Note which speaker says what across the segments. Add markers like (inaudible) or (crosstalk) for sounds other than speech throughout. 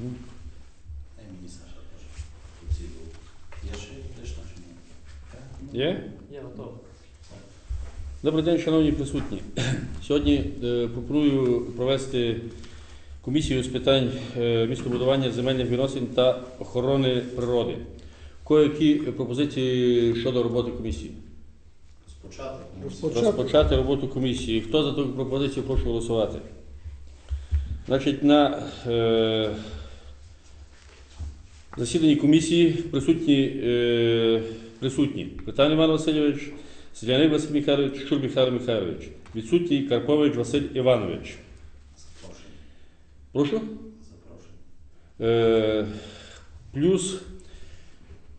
Speaker 1: Мгм.
Speaker 2: Дай мені Саша теж. Тут був. Є ще лиш на чому?
Speaker 1: Є?
Speaker 3: Я готовий.
Speaker 1: Добрий день, шановні присутні. (clears throat) Сьогодні е, пропоную провести комісію з питань е, містобудування земельних відносин та охорони природи. Коякі пропозиції щодо роботи комісії?
Speaker 2: Розпочати.
Speaker 4: Розпочати.
Speaker 1: Розпочати роботу комісії. Хто за таку пропозицію, прошу голосувати. Значить, на е, засіданні комісії присутні, е, присутні Віталій Іван Васильович, Селяник Василь Михайлович, Шур Михайло Михайлович. Відсутній Карпович Василь Іванович. Прошу. Е, плюс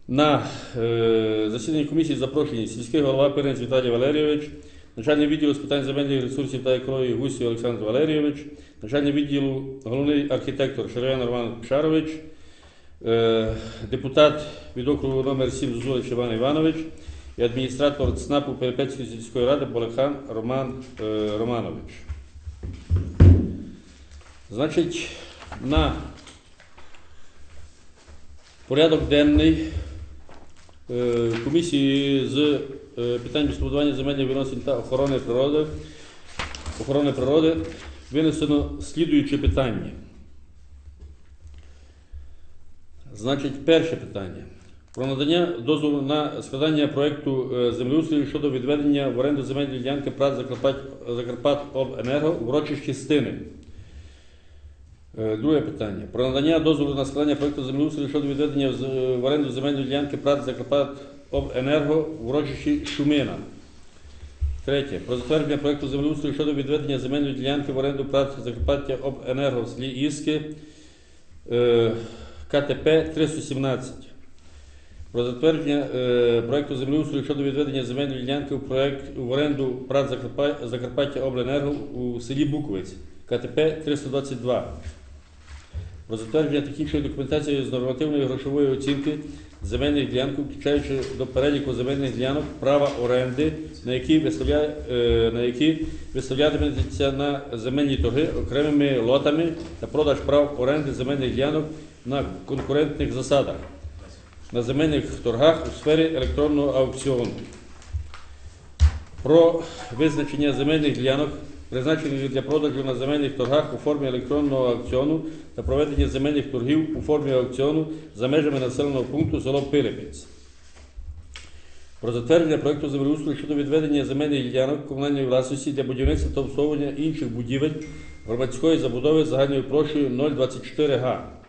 Speaker 1: на е, засідання комісії запрошені сільський голова Пиринець Віталій Валерійович, начальник відділу з питань земельних ресурсів та екології Гусів Олександр Валерійович, начальник відділу головний архітектор Шарян Роман Пшарович, депутат від округу номер 7 Зузулич Іван Іванович і адміністратор ЦНАПу Перепецької сільської ради Болекхан Роман е, Романович. Значить, на порядок денний е, комісії з е, питань містобудування земельних відносин та охорони природи, охорони природи винесено слідуюче питання. Значить, перше питання. Про надання дозволу на складання проєкту е, землеустрою щодо відведення в оренду земельної ділянки ПРАТ Закарпат, Закарпат в урочищі Стини. Е, Друге питання. Про надання дозволу на складання проєкту землеустрою щодо відведення в оренду земельної ділянки ПРАТ Закарпат Обенерго в урочищі Шумина. Третє. Про затвердження проєкту землеустрою щодо відведення земельної ділянки в оренду ПРАТ Закарпаття Обенерго в селі Іски е, КТП 317. Про затвердження е, проєкту землеустрою щодо відведення земельної ділянки в, проект, в оренду Закарпа- Закарпаття Обленерго у селі Буковець КТП 322. Про затвердження технічної документації з нормативної грошової оцінки земельних ділянок, включаючи до переліку земельних ділянок права оренди, на які, виставляє, е, на які виставлятиметься на земельні торги окремими лотами та продаж прав оренди земельних ділянок на конкурентних засадах на земельних торгах у сфері електронного аукціону. Про визначення земельних ділянок, призначених для продажу на земельних торгах у формі електронного аукціону та проведення земельних торгів у формі аукціону за межами населеного пункту село Пилипець. Про затвердження проєкту землеустрою щодо відведення земельних ділянок комунальної власності для будівництва та обслуговування інших будівель громадської забудови загальною площею 024 га.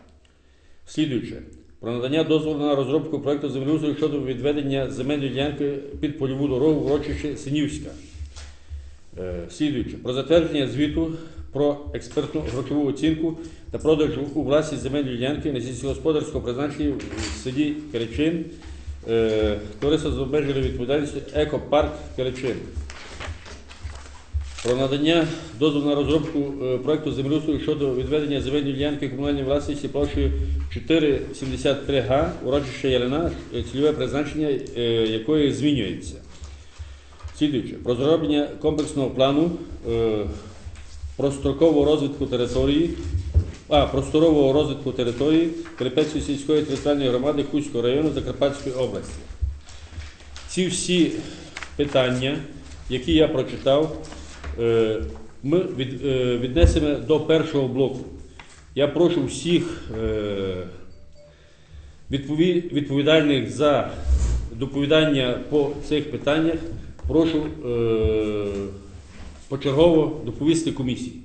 Speaker 1: Слідуюче. Про надання дозволу на розробку проєкту землеустрою щодо відведення земельної ділянки під польову дорогу в урочище Синівська. Е, Слідуюче. Про затвердження звіту про експертну грошову оцінку та продажу у власність земельної ділянки на сільськогосподарського призначення в селі Керечин, е, товариство з обмеженою відповідальністю Екопарк Керечин. Про надання дозволу на розробку е, проекту землеустрою щодо відведення земельної ділянки комунальної власності площею 473 га, урочище Ялина, цільове призначення е, якої змінюється. Слідуюче, про зроблення комплексного плану е, прострокового розвитку території, а, просторового розвитку території Перепецької сільської територіальної громади Хуського району Закарпатської області. Ці всі питання, які я прочитав, ми від, е, віднесемо до першого блоку. Я прошу всіх е, відповідальних за доповідання по цих питаннях, прошу е, почергово доповісти комісії.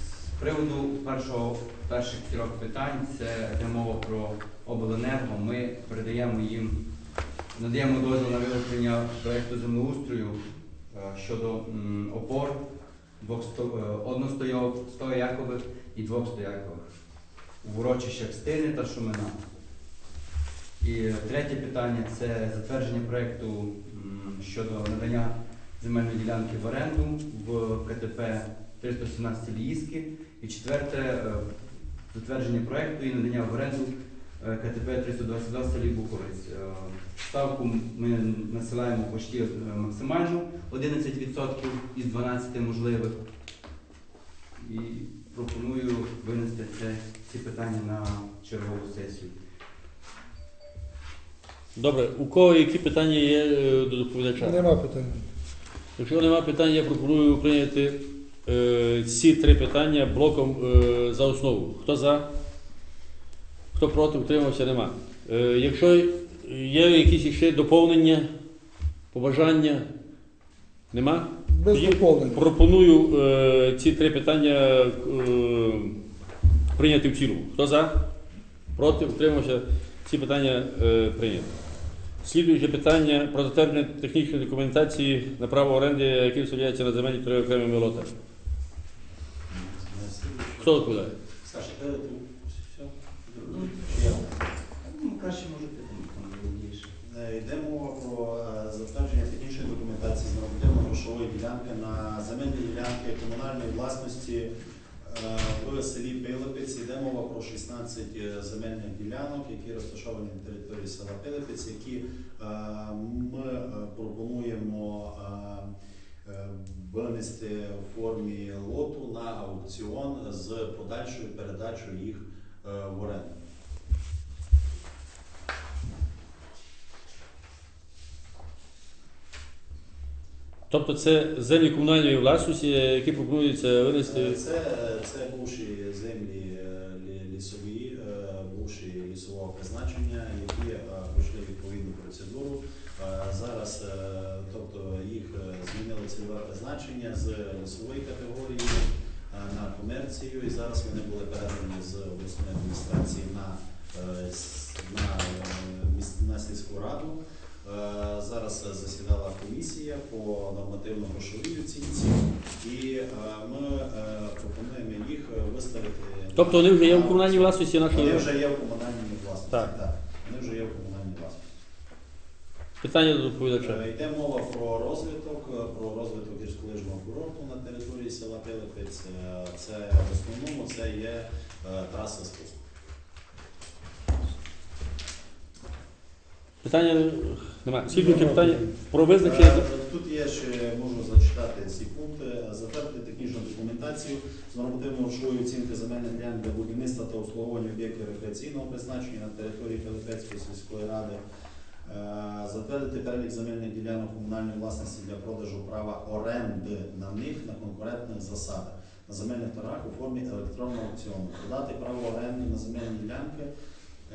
Speaker 5: З приводу першого, перших трьох питань, це йде мова про обленерго. Ми передаємо їм, надаємо дозвіл на виготовлення проєкту землеустрою е, щодо опор е, одностоякових стоякових і двохстоякових в урочищах Стини та Шумина. І третє питання це затвердження проєкту щодо надання земельної ділянки в оренду в КТП 317 Ліївське. І четверте е, затвердження проєкту і надання в оренду е, КТП 322 в селі Буковець. Е, Ставку ми насилаємо почти е, максимальну 11% із 12 можливих. І пропоную винести це, ці питання на чергову сесію.
Speaker 1: Добре, у кого які питання є е, до доповідача?
Speaker 3: Нема питань.
Speaker 1: Якщо немає питань, я пропоную прийняти е, ці три питання блоком е, за основу. Хто за? Хто проти, утримався, нема. Е, якщо є якісь ще доповнення, побажання, нема?
Speaker 3: Без
Speaker 1: Тоді
Speaker 3: доповнень.
Speaker 1: Пропоную е, ці три питання е, прийняти в цілому. Хто за? Проти? Утримався? Ці питання е, прийняті. Слідуюче питання про затвердження технічної документації на право оренди, яке вставляється на земельні три окремими лотами. Хто відповідає?
Speaker 2: Саша, комунальної власності е, в селі Пилипець. Йде мова про 16 е, земельних ділянок, які розташовані на території села Пилипець, які е, ми пропонуємо винести в формі лоту на аукціон з подальшою передачою їх в оренду.
Speaker 1: Тобто це землі комунальної власності, які пропонуються винести.
Speaker 2: Е, Це, це бувші землі е, лісові, е, бувші лісового призначення, які е, пройшли відповідну процедуру. Е, Зараз, е, тобто їх е, змінили цільове призначення з лісової категорії е, на комерцію, і зараз вони були передані з обласної адміністрації на, е, на, е, на сільську раду. Е, Зараз е, засідала комісія по нормативно-грошовій оцінці, і е, ми пропонуємо їх виставити.
Speaker 1: Тобто вони вже є в комунальній власності
Speaker 2: Вони вже є в комунальній власності.
Speaker 1: Так.
Speaker 2: Вони вже є в комунальній власності.
Speaker 1: Питання до доповідача.
Speaker 2: Йде мова про розвиток, про розвиток гірськолижного курорту на території села Пилипець. Це в основному це є траса спуску.
Speaker 1: Питання немає. Слідуюче питання про визначення.
Speaker 2: Е, Тут є ще можу зачитати ці пункти. Затвердити технічну документацію з нормативно-грошової оцінки земельних ділянок для будівництва та обслуговування об'єктів рекреаційного призначення на території Пилипецької сільської ради. Е, Затвердити перелік земельних ділянок комунальної власності для продажу права оренди на них на конкурентних засадах на земельних торгах у формі електронного аукціону. Продати право оренди на земельні ділянки е,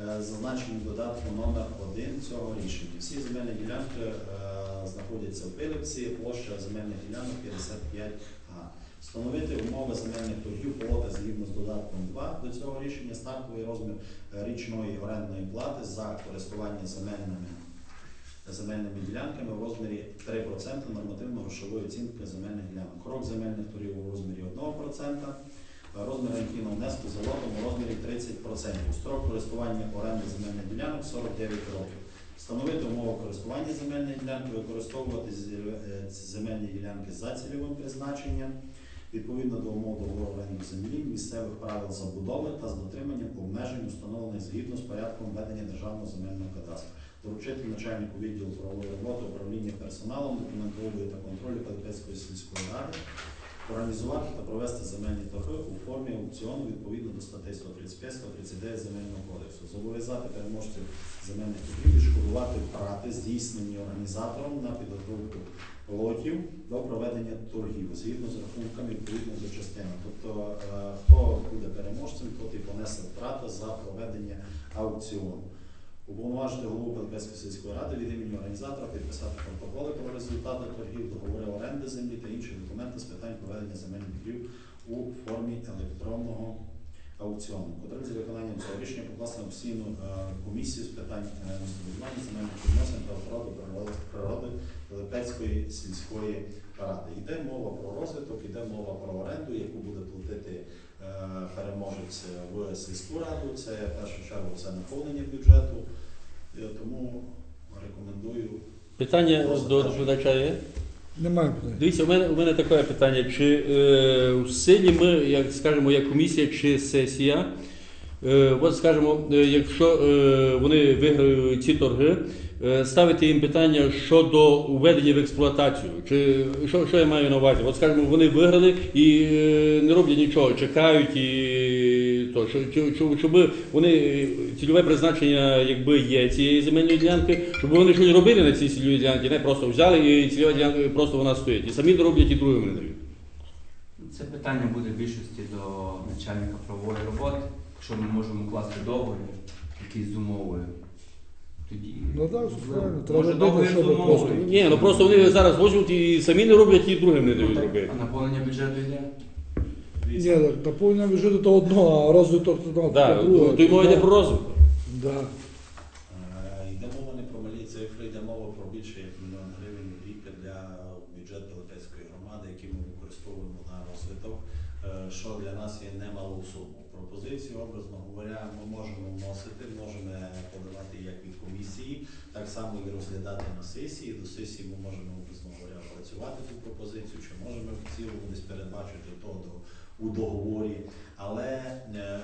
Speaker 2: зазначені в додатку номер 1 цього рішення. Всі земельні ділянки е, знаходяться в Пилипці, площа земельних ділянок 55 га. Встановити умови земельних торгів плоти згідно з додатком 2 до цього рішення, стартовий розмір е, річної орендної плати за користування земельними земельними ділянками в розмірі 3% нормативно-грошової оцінки земельних ділянок. Крок земельних торгів у розмірі 1%, розмір рентійного внеску за лотом розмірі 30%. Строк користування оренди земельних ділянок 49 років. Встановити умови користування земельної ділянки, використовувати е, земельні ділянки за цільовим призначенням, відповідно до умов договору оренди землі, місцевих правил забудови та з дотриманням обмежень, установлених згідно з порядком ведення державного земельного кадастру. Доручити начальнику відділу правової роботи управління персоналом, документової та контролю Пилипецької сільської ради організувати та провести земельні торги у формі аукціону відповідно до статей 135-139 Земельного кодексу. Зобов'язати переможців земельних торгів відшкодувати втрати, здійснені організатором на підготовку лотів до проведення торгів згідно з рахунками відповідно до частини. Тобто, е, хто буде переможцем, той і понесе втрати за проведення аукціону. Уповноважити голову Пилипецької сільської ради від імені організатора підписати протоколи про результати торгів, договори оренди землі та інші документи з питань проведення земельних торгів у формі електронного аукціону. Контроль за виконанням цього рішення покласти постійну е, комісію з питань е, земельних відносин та охорони природи, Пилипецької сільської ради. Йде мова про розвиток, йде мова про оренду, яку буде платити е, переможець в сільську раду. Це в першу чергу це наповнення бюджету. Е, Тому рекомендую.
Speaker 1: Питання до доповідача є?
Speaker 3: Немає питань.
Speaker 1: Дивіться, у мене, у мене таке питання. Чи е, в силі ми, як скажемо, як комісія чи сесія, Е, От скажімо, е, якщо е, вони виграють ці торги, е, ставити їм питання щодо введення в експлуатацію. Чи що, що я маю на увазі? От скажімо, вони виграли і е, не роблять нічого, чекають і то, що, що, що, щоб вони е, цільове призначення, якби є цієї земельної ділянки, щоб вони щось робили на цій цільовій ділянці, не просто взяли і цільова ділянка просто вона стоїть. І самі роблять, і другим не дають.
Speaker 5: Це питання буде в більшості до начальника правової роботи. Якщо ми можемо класти договір, який з умовою, тоді
Speaker 3: Ну так, правильно, треба
Speaker 5: може
Speaker 3: робити,
Speaker 5: договір з
Speaker 3: щоб
Speaker 5: умовою.
Speaker 3: просто-
Speaker 1: Ні, ну просто вони зараз возьмуть і самі не роблять, і другим не
Speaker 5: Ну,
Speaker 1: дають робити.
Speaker 5: А наповнення бюджету йде?
Speaker 3: Ні, так, наповнення бюджету то одно, а розвиток то, то,
Speaker 1: Да,
Speaker 3: друге.
Speaker 1: то й мова йде про розвиток.
Speaker 3: Да.
Speaker 2: Е, Йде мова не про малі цифри, йде мова про більше як мільйон гривень в рік для бюджету Летецької громади, який ми використовуємо на розвиток, е, що для нас є немалу суму. Пропозицію, образно говоря, ми можемо вносити, можемо подавати як від комісії, так само і розглядати на сесії. До сесії ми можемо образно опрацювати цю пропозицію, чи можемо в цілому десь передбачити то до у договорі. Але е,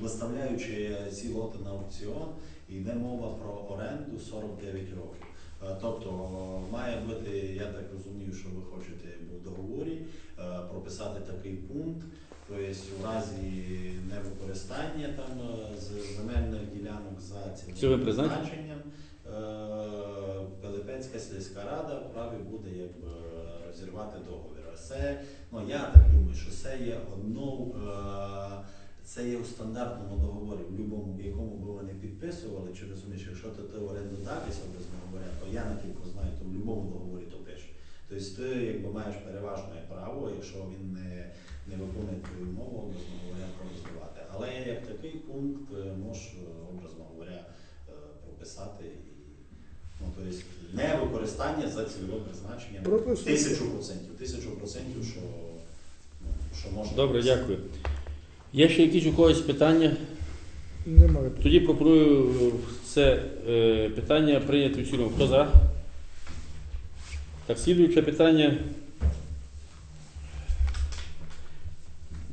Speaker 2: виставляючи ці лоти на аукціон, йде мова про оренду 49 років. Е, Тобто має бути, я так розумію, що ви хочете в договорі е, прописати такий пункт, тобто у разі невикористання там е, з земельних ділянок за
Speaker 1: цільовим призначенням?
Speaker 2: Е, Пилипецька сільська рада вправі буде якби розірвати договір. А це, ну я так думаю, що це є одно, е, це є у стандартному договорі, в будь-якому, якому би ви не підписували, чи розумієш, якщо ти, ти орендодавець, образно говоря, то я наскільки знаю, то в будь-якому договорі то пише. Тобто ти якби маєш переважне право, якщо він не, не виконує твою умову, образно говоря, розбивати. Але як такий пункт е, можеш, образно говоря, прописати ну, тобто не використання за цільовим призначенням
Speaker 3: Прописуй.
Speaker 2: тисячу процентів. Тисячу процентів, що, ну, що можна.
Speaker 1: Добре, дякую. Є ще якісь у когось питання?
Speaker 3: Немає.
Speaker 1: Тоді пропоную це е, питання прийняти в цілому. Хто за? Так, слідуюче питання.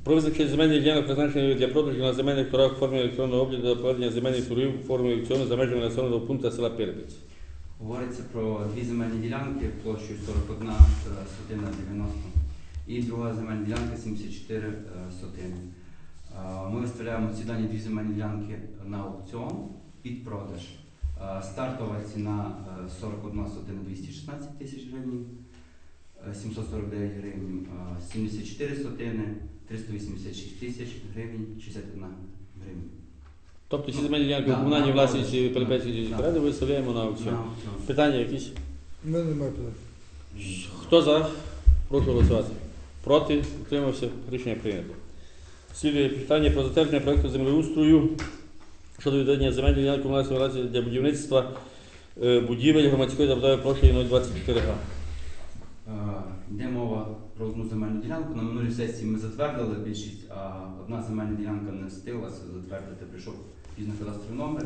Speaker 1: Про визначення земельних ділянок, призначених для продажу на земельних торгах в формі електронного обліку та проведення земельних торгів у формі аукціону за межами населеного пункту села Пирпець.
Speaker 5: Говориться про дві земельні ділянки площею 41 е, сотина 90 і друга земельна ділянка 74 е, сотини. Е, Ми виставляємо ці дані дві земельні ділянки на аукціон під продаж. Стартова ціна е, 41 сотина 216 тисяч гривень, е, 749 гривень, е, 74 сотини 386 тисяч гривень, 61 гривень.
Speaker 1: Тобто ці земельні ділянки
Speaker 5: Да,
Speaker 1: у комунальній
Speaker 5: на
Speaker 1: власності
Speaker 5: продаж.
Speaker 1: Пилипецької сільської ради виставляємо на аукціон. Питання якісь?
Speaker 3: У мене немає питань.
Speaker 1: Хто за? Прошу голосувати. Проти? Утримався? Рішення прийнято. Слідує питання про затвердження проекту землеустрою щодо відведення земельної ділянки комунальної власності для будівництва е, будівель громадської забудови площею 024 га.
Speaker 5: Е, Йде мова про одну земельну ділянку. На минулій сесії ми затвердили більшість, а одна земельна ділянка не встиглася затвердити. Прийшов пізно кадастровий номер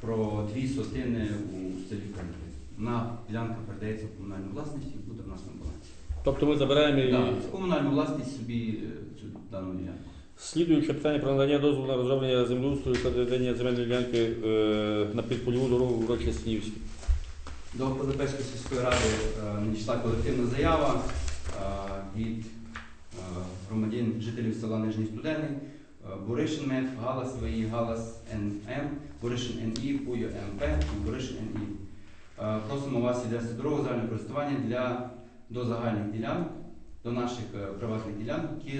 Speaker 5: про дві сотини у селі Кальків. На ділянка передається в комунальну власність і буде в нас на балансі.
Speaker 1: Тобто ми забираємо і
Speaker 5: Так, в комунальну власність собі е, цю дану ділянку.
Speaker 1: слідуюче питання про надання дозволу на розроблення землеустрою щодо відведення земельної ділянки е, на підпольову дорогу в урочі Снівській.
Speaker 5: До Пилипецької сільської ради е, надійшла колективна заява е, від е, громадян жителів села Нижній Студений, е, Буришин МЕФ, Галас ВІ, Галас НМ, Буришин НІ, Пуйо МП і Буришин НІ. Е, Просимо вас відвести дорогу загального користування для до загальних ділянок, до наших приватних ділянок, які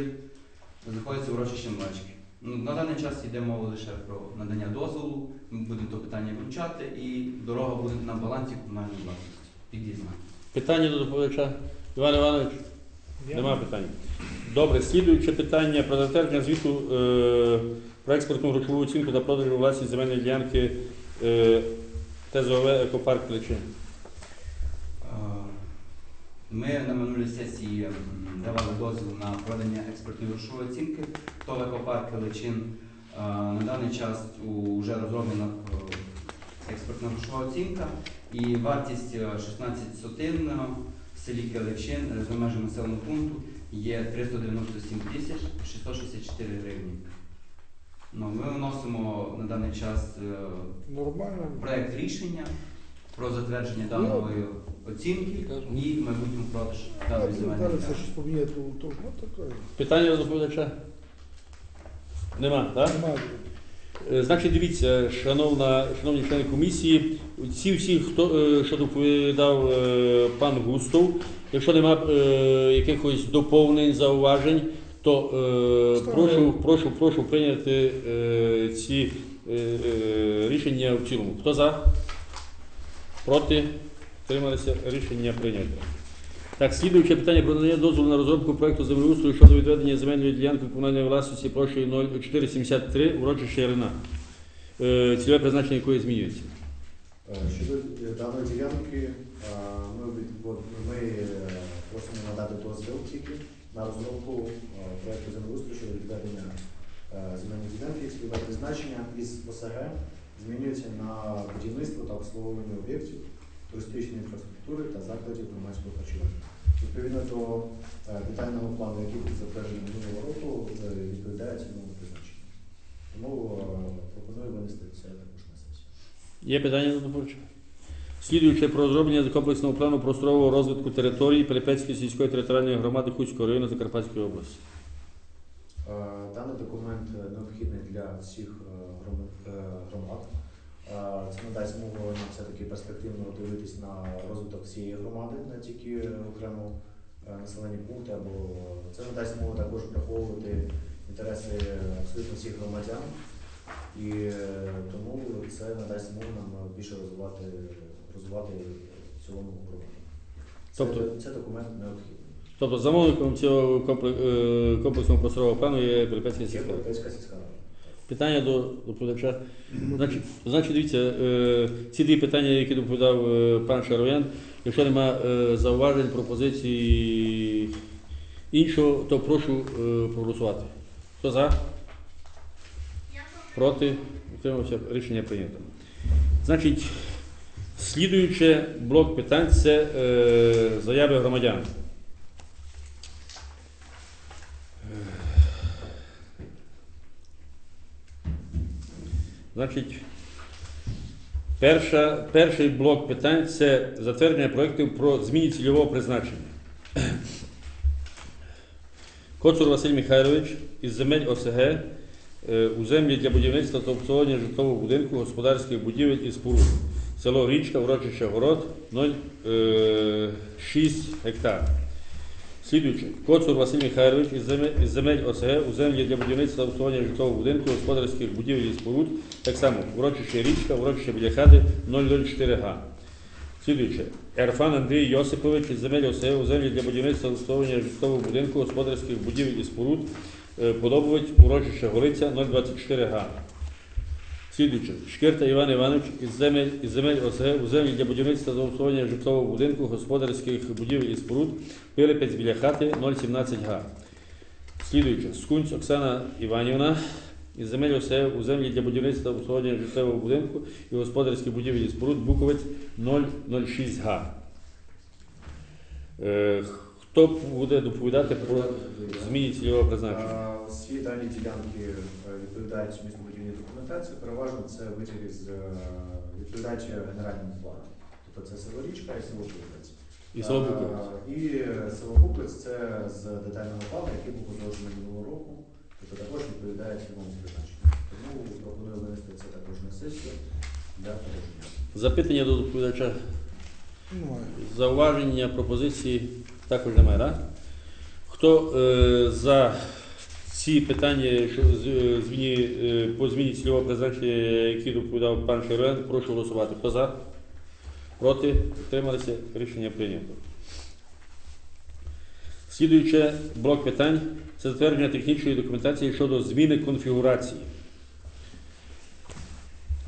Speaker 5: знаходяться в урочищі Млечки. Ну, на даний час йде мова лише про надання дозволу. Ми будемо то питання вивчати, і дорога буде на балансі комунальної власності. Під'їзна.
Speaker 1: Питання до доповідача. Іван Іванович? Нема питань. Добре, слідуюче питання про затвердження звіту е, про експортну грошову оцінку та продажу власність земельної ділянки е, ТЗОВ Екопарк Кличин.
Speaker 5: Е, Ми на минулій сесії давали дозвіл на проведення експертної грошової оцінки ТОВ «Екопарк Каличин». Е, На даний час вже розроблена е, експертна грошова оцінка і вартість е, 16 сотин селі Каличин е, за межами населеного пункту є 397 тисяч 664 гривні. Ну, ми вносимо на даний час е,
Speaker 3: Нормально.
Speaker 5: проект рішення про затвердження даної оцінки і майбутньому продаж даної земельної
Speaker 3: Зараз щось поміняти, то, то, ну, таке.
Speaker 1: Питання до доповідача? Нема, так?
Speaker 3: Немає.
Speaker 1: Е, Значить, дивіться, шановна, шановні члени комісії, ці всі, хто е, що доповідав е, пан Густов, якщо нема е, якихось доповнень, зауважень, то е, прошу, прошу, прошу прийняти е, ці е, рішення в цілому. Хто за? Проти? Трималися рішення прийнято. Так, слідуюче питання про надання дозволу на розробку проекту землеустрою щодо відведення земельної ділянки комунальної власності площею 0473 урочище Ярина. Е, Цільове призначення якої змінюється.
Speaker 4: Е, Щодо е, даної ділянки, ми, ми просимо надати дозвіл тільки на розробку проекту землеустрою щодо відведення земельної ділянки, цільове призначення із ОСГ змінюється на будівництво та обслуговування об'єктів туристичної інфраструктури та закладів громадського харчування. Відповідно до е, детального плану, який був затверджений минулого року, е, відповідає цільовому призначенню. Тому е, пропоную винести це також на сесію.
Speaker 1: Є питання до доповідача? Слідуюче про розроблення комплексного плану просторового розвитку території Перепецької сільської територіальної громади Хуцького району Закарпатської області.
Speaker 4: Даний документ необхідний для всіх грома- громад. Е, Це надасть змогу все-таки перспективно дивитись на розвиток всієї громади, не тільки окремо е, населені пункти, або це надасть змогу також враховувати інтереси абсолютно всіх громадян. І е, тому це надасть змогу нам більше розвивати, розвивати в цілому громаду. Це,
Speaker 1: Тобто-
Speaker 4: це документ необхідний.
Speaker 1: Тобто замовником цього компле- комплексного просторового плану є.
Speaker 4: Європейська сільська рада.
Speaker 1: Питання до доповідача. Значить, значить дивіться, е, ці дві питання, які доповідав е, пан Шаровян, якщо нема е, зауважень, пропозицій іншого, то прошу проголосувати. Хто за? Проти? Утримався. Рішення прийнято. Значить, слідуюче блок питань це заяви громадян. Значить, перша, перший блок питань це затвердження проєктів про зміні цільового призначення. (clears throat) Коцур Василь Михайлович із земель ОСГ е, у землі для будівництва та обслуговування житлового будинку, господарських будівель і споруд. Село Річка, урочище Город, 0,6 гектар. Слідуючи, Коцур Василь Михайлович із земель, із земель ОСГ у землі для будівництва обслуговування житлового будинку, господарських будівель і споруд, так само урочище Річка, урочище біля хати 004 га. Слідуюче, Ерфан Андрій Йосипович із земель ОСГ у землі для будівництва обслуговування житлового будинку, господарських будівель і споруд, е, подобовить урочище Голиця 024 га. Слідуюче, Шкирта Іван Іванович із земель, із земель ОСГ у землі для будівництва та обслуговування житлового будинку, господарських будівель і споруд, Пилипець біля хати 017 га. Слідуюче, Скунць Оксана Іванівна із земель ОСГ у землі для будівництва та обслуговування житлового будинку і господарських будівель і споруд Буковець 006 га. Е, хто буде доповідати про зміни цільового призначення?
Speaker 4: Всі дані ділянки е, відповідають містобудівній документації. Переважно це витяги з е, відповідають генеральному плану. Тобто це село Річка і село Буковець.
Speaker 1: І село Буковець.
Speaker 4: Е, І е, село Буковець це з детального плану, який був узгоджений минулого року. Тобто також відповідає цілому призначенню. Тому пропоную винести це також на сесію для погодження.
Speaker 1: Запитання до доповідача.
Speaker 3: Немає.
Speaker 1: Зауваження, пропозиції також немає, так? Хто е, за ці питання що з- е, зміні, е, по зміні цільового призначення, які доповідав пан Шерен, прошу голосувати. Хто за? Проти? Утрималися? Рішення прийнято. Слідуюче блок питань це затвердження технічної документації щодо зміни конфігурації.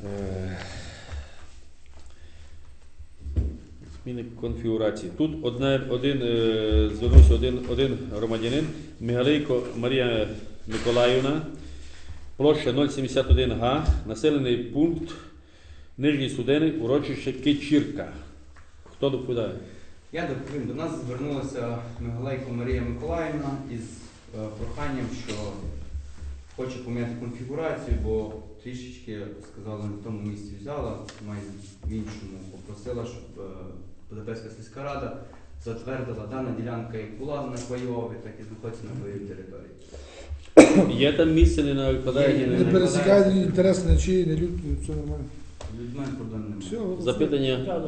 Speaker 1: Е, Зміни конфігурації. Тут одне, один, е, звернувся один, один громадянин, Мігалейко Марія Миколаївна, площа 071 га, населений пункт Нижній Студений, урочище Кичірка. Хто доповідає?
Speaker 5: Я доповім, до нас звернулася Мигалейко Марія Миколаївна із е, проханням, що хоче поміняти конфігурацію, бо трішечки сказали, не в тому місці взяла, має в іншому попросила, щоб е, Будапештська сільська рада затвердила дана ділянка, як була на Пайові, так і знаходиться на Пайовій території.
Speaker 1: Є там місце, не накладає,
Speaker 5: Є,
Speaker 3: Не
Speaker 1: не
Speaker 3: пересікає інтерес, не чиї, не люд, все нормально.
Speaker 5: Людьми проблем немає.
Speaker 3: Все,
Speaker 1: запитання.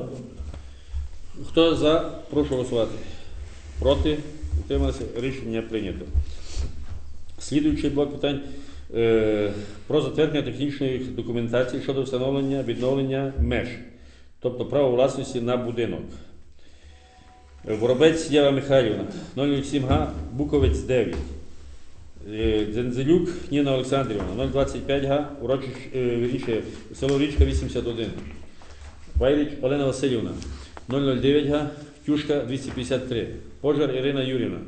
Speaker 1: Хто за? Прошу голосувати. Проти? Утрималися? Рішення прийнято. Слідуючий блок питань про затвердження технічної документації щодо встановлення відновлення меж, тобто право власності на будинок. Е, Воробець Єва Михайлівна, 007 га, Буковець 9. Е, Дзензелюк Ніна Олександрівна, 025 га, урочищ, е, вірніше, село Річка 81. Вайріч Олена Васильівна, 009 га, Тюшка 253. Пожар Ірина Юрівна,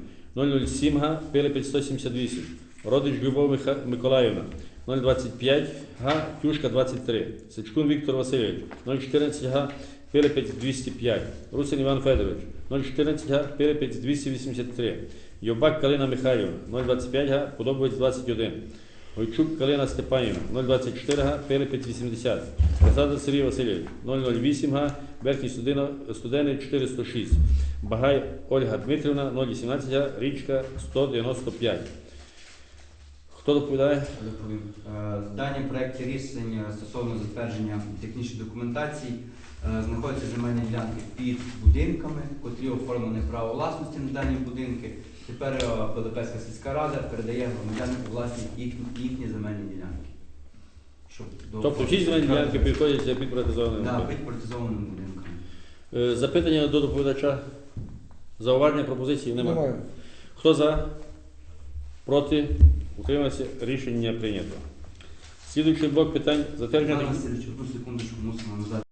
Speaker 1: 007 га, Пилипець 178. Родич Любов Миколаївна, 025 га, Тюшка 23. Сичкун Віктор Васильович, 014 га, Пилипець 205. Русин Іван Федорович, 014 га, Пилипець 283. Йобак Калина Михайлівна, 025 га, Подобовець 21. Гойчук Калина Степанівна, 024 га, Пилипець 80. Посада Сергій Васильович, 008 га, Верхній Студино, Студений 406. Багай Ольга Дмитрівна, 018 га, Річка 195. Хто доповідає?
Speaker 5: Доповім. Е, В даній проєкті рішень е, стосовно затвердження технічної документації е, знаходяться земельні ділянки під будинками, котрі оформлені право власності на дані будинки. Тепер е, Пилипецька сільська рада передає громадянам у власні їхні, їхні земельні ділянки. Щоб до-
Speaker 1: Тобто всі земельні ділянки підходять під приватизованими.
Speaker 5: Да, під політизованими будинками.
Speaker 1: Запитання до доповідача? Зауваження пропозиції немає.
Speaker 3: Немає.
Speaker 1: Хто за? Проти? Утримався? Рішення прийнято. Слідуючий блок питань затвердження.
Speaker 5: Одну секундочку мусимо надати